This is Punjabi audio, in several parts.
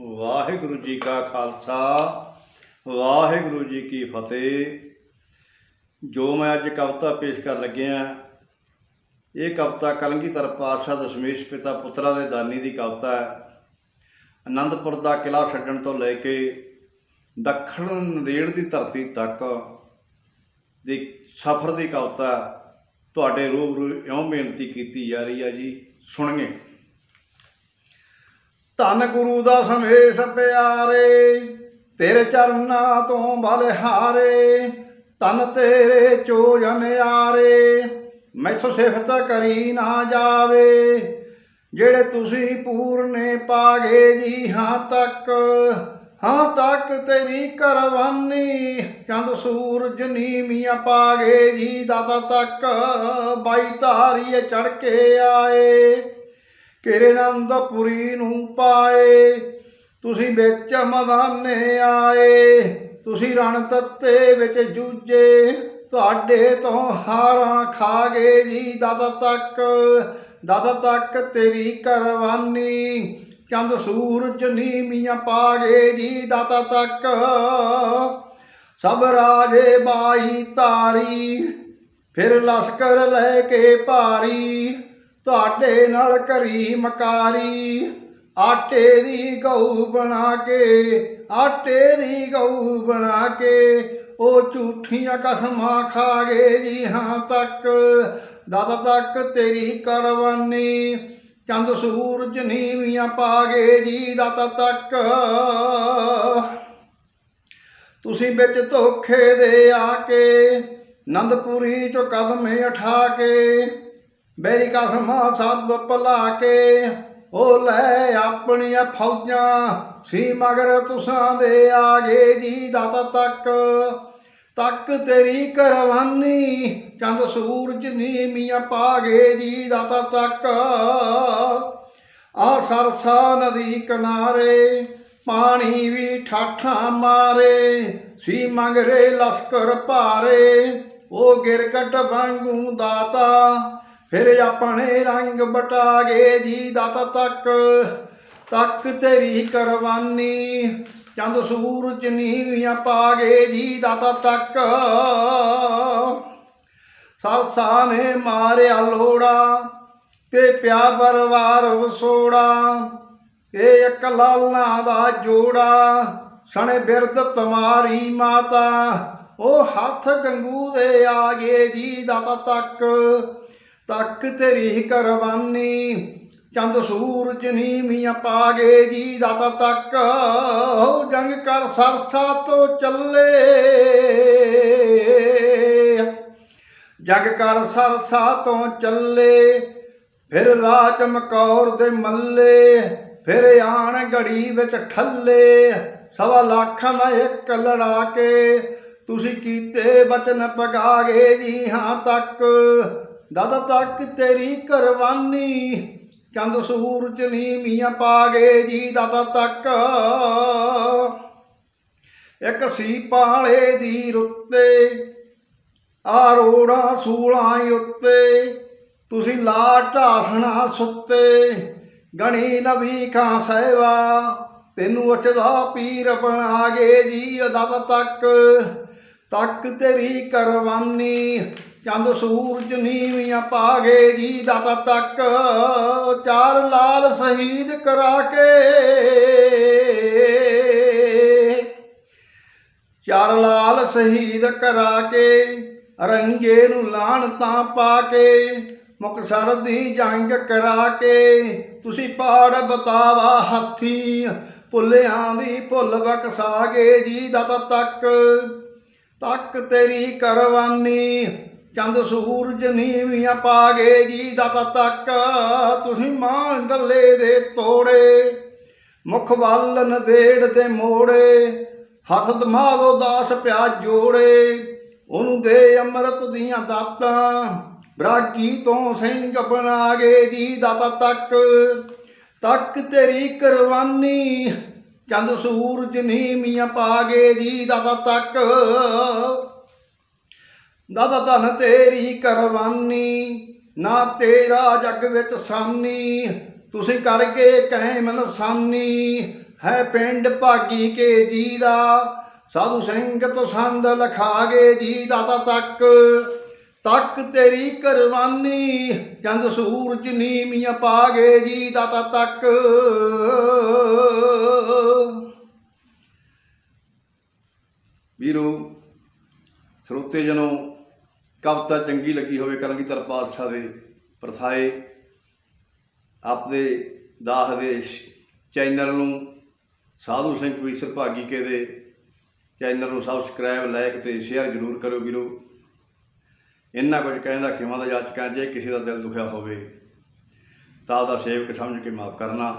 ਵਾਹਿਗੁਰੂ ਜੀ ਕਾ ਖਾਲਸਾ, ਵਾਹਿਗੁਰੂ ਜੀ ਕੀ ਫਤਿਹ। ਜੋ ਮੈਂ ਅੱਜ ਕਵਿਤਾ ਪੇਸ਼ ਕਰਨ ਲੱਗਿਆ ਇਹ ਕਵਿਤਾ ਕਲਗੀਧਰ ਪਾਤਸ਼ਾਹ ਦਸ਼ਮੇਸ਼ ਪਿਤਾ ਪੁੱਤਰਾ ਦੇ ਦਾਨੀ ਦੀ ਕਵਿਤਾ ਹੈ। ਆਨੰਦਪੁਰ ਦਾ ਕਿਲਾ ਛੱਡਣ ਤੋਂ ਲੈ ਕੇ ਦੱਖਣ ਨੰਦੇੜ ਦੀ ਧਰਤੀ ਤੱਕ ਦੀ ਸਫ਼ਰ ਦੀ ਕਵਿਤਾ ਤੁਹਾਡੇ ਰੂਬਰੂ ਇਉਂ ਬੇਨਤੀ ਕੀਤੀ ਜਾ ਰਹੀ ਹੈ ਜੀ ਸੁਣੀਏ ਧੰਨ ਗੁਰੂ ਦਾ ਸਮੇਸ਼ ਪਿਆਰੇ, ਤੇਰੇ ਚਰਨਾਂ ਤੋਂ ਬਲਿਹਾਰੇ ਤਨ ਤੇਰੇ ਚੋਜਨ ਆਰੇ ਮੈਥੋਂ ਸਿਫਤ ਕਰੀ ਨਾ ਜਾਵੇ। ਜਿਹੜੇ ਤੁਸੀਂ ਪੂਰਨੇ ਪਾਗੇ ਜੀ, ਹਾਂ ਤੱਕ ਹਾਂ ਤੱਕ ਤੇਰੀ ਕਰਵਾਨੀ ਚੰਦ ਸੂਰਜ ਨੀਵੀਆਂ ਪਾਗੇ ਜੀ, ਦਾਤਾ ਤੱਕ ਬਾਈ ਧਾਰੀਏ ਚੜ ਕੇ ਆਏ। ਕਿਰੇ ਆਨੰਦਪੁਰੀ ਨੂੰ ਪਾਏ। ਤੁਸੀਂ ਵਿੱਚ ਮਦਾਨੇ ਆਏ। ਤੁਸੀਂ ਰਣ ਤੱਤੇ ਵਿੱਚ ਜੂਝੇ। ਤੁਹਾਡੇ ਤੋਂ ਹਾਰਾਂ ਖਾ ਗਏ ਜੀ ਦਾਦਾ ਤੱਕ। ਦਾਦਾ ਤੱਕ ਤੇਰੀ ਕਰਵਾਨੀ ਚੰਦ ਸੂਰਜ ਨੀਵੀਆਂ ਪਾ ਗਏ ਜੀ ਦਾਤਾ ਤੱਕ। ਸਭ ਰਾਜੇ ਬਾਈ ਤਾਰੀ, ਫਿਰ ਲਸ਼ਕਰ ਲੈ ਕੇ ਭਾਰੀ। ਤੁਹਾਡੇ ਨਾਲ ਕਰੀ ਮਕਾਰੀ। ਆਟੇ ਦੀ ਗਊ ਬਣਾ ਕੇ, ਆਟੇ ਦੀ ਗਊ ਬਣਾ ਕੇ, ਉਹ ਝੂਠੀਆਂ ਕਸਮਾਂ ਖਾ ਗਏ ਜੀ ਹਾਂ ਤੱਕ। ਦਾਦਾ ਤੱਕ ਤੇਰੀ ਕਰਵਾਨੀ ਚੰਦ ਸੂਰਜ ਨੀਵੀਆਂ ਪਾ ਗਏ ਜੀ ਦਾਤਾ ਤੱਕ। ਤੁਸੀਂ ਵਿੱਚ ਧੋਖੇ ਦੇ ਆ ਕੇ, ਨੰਦਪੁਰੀ ਚੋਂ ਕਦਮੇ ਉਠਾ ਕੇ ਬੇਰੀ ਕਸਮਾਂ ਸਭ ਭੁਲਾ ਕੇ ਉਹ ਲੈ ਆਪਣੀਆਂ ਫੌਜਾਂ ਸੀ, ਮਗਰ ਤੁਸਾਂ ਦੇ ਆ ਗਏ ਜੀ ਦਾਤਾ ਤੱਕ। ਤੱਕ ਤੇਰੀ ਕਰਵਾਨੀ ਚੰਦ ਸੂਰਜ ਨੀਵੀਆਂ ਪਾ ਗਏ ਜੀ ਦਾਤਾ ਤੱਕ। ਆ ਸਰਸਾ ਨਦੀ ਕਿਨਾਰੇ ਪਾਣੀ ਵੀ ਠਾਠਾਂ ਮਾਰੇ ਸੀ, ਮੰਗਰੇ ਲਸ਼ਕਰ ਭਾਰੇ। ਉਹ ਗਿਰਕਟ ਵਾਂਗੂ ਦਾਤਾ ਫਿਰ ਆਪਣੇ ਰੰਗ ਬਟਾ ਗਏ ਜੀ ਦਾਤਾ ਤੱਕ ਤੱਕ ਤੇਰੀ ਕਰਵਾਨੀ ਚੰਦ ਸੂਰਜ ਨੀਵੀਆਂ ਪਾ ਗਏ ਜੀ ਦਾਤਾ ਤੱਕ। ਸਰਸਾ ਨੇ ਮਾਰਿਆ ਲੋੜਾ, ਤੇ ਪਿਆ ਪਰਵਾਰ ਵਸੋੜਾ ਇਹ ਇੱਕ ਲਾਲਾਂ ਦਾ ਜੋੜਾ, ਸਣੇ ਬਿਰਦ ਤੁਮਾਰੀ ਮਾਤਾ। ਉਹ ਹੱਥ ਗੰਗੂ ਦੇ ਆ ਗਏ ਜੀ ਦਾਤਾ ਤੱਕ। ਤੱਕ ਤੇਰੀ ਕਰਵਾਨੀ। ਚੰਦ ਸੂਰਜ ਨੀਵੀਆਂ ਪਾ ਗਏ ਜੀ ਦਾਤਾ ਤੱਕ। ਜੰਗ ਕਰ ਸਰਸਾ ਤੋਂ ਚੱਲੇ। ਜਗ ਕਰ ਸਰਸਾ ਤੋਂ ਚੱਲੇ। ਫਿਰ ਰਾਜ ਮਕੌਰ ਦੇ ਮੱਲੇ। ਫਿਰ ਆਣ ਗੜੀ ਵਿੱਚ ਠੱਲੇ। ਸਵਾ ਲੱਖ ਨਾ ਇੱਕ ਲੜਾ ਕੇ ਤੁਸੀਂ ਕੀਤੇ ਬਚਨ ਪਗਾ ਗਏ ਜੀ ਹਾਂ ਤੱਕ। ਦਾਦਾ ਤੱਕ ਤੇਰੀ ਕਰਵਾਨੀ ਚੰਦ ਸੂਰਜ ਨੀਵੀਆਂ ਪਾ ਗਏ ਜੀ ਦਾਦਾ ਤੱਕ। ਇੱਕ ਸੀ ਪਾਲੇ ਦੀ ਰੁੱਤੇ, ਆ ਰੋੜਾ ਸੂਲਾਂ ਉੱਤੇ। ਤੁਸੀਂ ਲਾ ਢਾਸਣਾ ਸੁੱਤੇ, ਗਣੀ ਨਵੀ ਖਾਂ ਸਹਿਵਾ ਤੈਨੂੰ ਅਚਲਾ ਪੀਰ ਬਣਾ ਗਏ ਜੀ ਅਦਾਤ ਤੱਕ। ਤੱਕ ਤੇਰੀ ਕਰਵਾਨੀ ਚੰਦ ਸੂਰਜ ਨੀਵੀਆਂ ਪਾ ਗਏ ਜੀ ਦਾਤਾ ਤੱਕ, ਚਾਰ ਲਾਲ ਸ਼ਹੀਦ ਕਰਾ ਕੇ। ਚਾਰ ਲਾਲ ਸ਼ਹੀਦ ਕਰਾ ਕੇ, ਰੰਗੇ ਨੂੰ ਲਾਣ ਤਾਂ ਪਾ ਕੇ, ਮੁਕਤਸਰ ਦੀ ਜੰਗ ਕਰਾ ਕੇ। ਤੁਸੀਂ ਪਾੜ ਬਤਾਵਾ ਹਾਥੀ ਭੁੱਲਿਆਂ ਦੀ ਭੁੱਲ ਬਖਸ਼ਾ ਗਏ ਜੀ ਦਾਤਾ ਤੱਕ। ਤੱਕ ਤੇਰੀ ਕਰਵਾਨੀ ਚੰਦ ਸੂਰਜ ਨੀਵੀਆਂ ਪਾ ਗਏ ਜੀ ਦਾਤਾ ਤੱਕ, ਤੁਸੀਂ ਮਾਂ ਡੱਲੇ ਦੇ ਤੋੜੇ, ਮੁਖ ਵੱਲ ਨਦੇੜ ਦੇ ਮੋੜੇ, ਹੱਥ ਦਮਾਵੋ ਦਾਸ ਪਿਆ ਜੋੜੇ, ਉਹਨੂੰ ਦੇ ਅੰਮ੍ਰਿਤ ਦੀਆਂ ਦਾਤਾਂ, ਬਰਾਗੀ ਤੋਂ ਸਿੰਘ ਬਣਾ ਗਏ ਜੀ ਦਾਤਾ ਤੱਕ ਤੱਕ ਤੇਰੀ ਕੁਰਬਾਨੀ, ਚੰਦ ਸੂਰਜ ਨੀਵੀਆਂ ਪਾ ਗਏ ਜੀ ਦਾਤਾ ਤੱਕ। ਦਾਦਾ ਧਨ ਤੇਰੀ ਕਰਵਾਨੀ, ਨਾ ਤੇਰਾ ਜੱਗ ਵਿੱਚ ਸਾਨੀ। ਤੁਸੀਂ ਕਰ ਗਏ ਕਹਿ ਮਨਸਾਨੀ ਹੈ ਪਿੰਡ ਭਾਗੀ ਕੇ ਜੀ ਦਾ ਸਾਧੂ ਸਿੰਘ ਤੋਂ ਸੰਦ ਲਖਾਗੇ ਜੀ ਦਾਤਾ ਤੱਕ। ਤੱਕ ਤੇਰੀ ਕੁਰਬਾਨੀ ਚੰਦ ਸੂਰਜ ਨੀਵੀਆਂ ਪਾਗੇ ਜੀ ਦਾਤਾ ਤੱਕ। ਵੀਰੋ, ਸਰੋਤੇ ਜਨੋ ਕਵਿਤਾ ਚੰਗੀ ਲੱਗੀ ਹੋਵੇ ਕਲਗੀਧਰ ਪਾਤਸ਼ਾਹ ਦੇ ਪ੍ਰਥਾਏ, ਆਪਦੇ ਦਾਹ ਦੇ ਚੈਨਲ ਨੂੰ ਸਾਧੂ ਸਿੰਘ ਕਵੀਸ਼ਰ ਭਾਗੀ ਕੇ ਦੇ ਚੈਨਲ ਨੂੰ ਸਬਸਕ੍ਰਾਈਬ ਲਾਇਕ ਤੇ ਸ਼ੇਅਰ ਜ਼ਰੂਰ ਕਰੋ ਵੀਰੋ। ਇੰਨਾ ਕੁਝ ਕਹਿੰਦਾ ਖਿਮਾ ਦਾ ਜਾਚਕਾਂ ਜੇ ਕਿਸੇ ਦਾ ਦਿਲ ਦੁਖਿਆ ਹੋਵੇ, ਤਾਂ ਉਹਦਾ ਸੇਵਕ ਸਮਝ ਕੇ ਮਾਫ ਕਰਨਾ।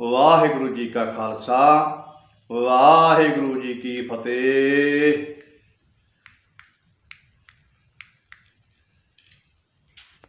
ਵਾਹਿਗੁਰੂ ਜੀ ਕਾ ਖਾਲਸਾ, ਵਾਹਿਗੁਰੂ ਜੀ ਕੀ ਫਤਿਹ।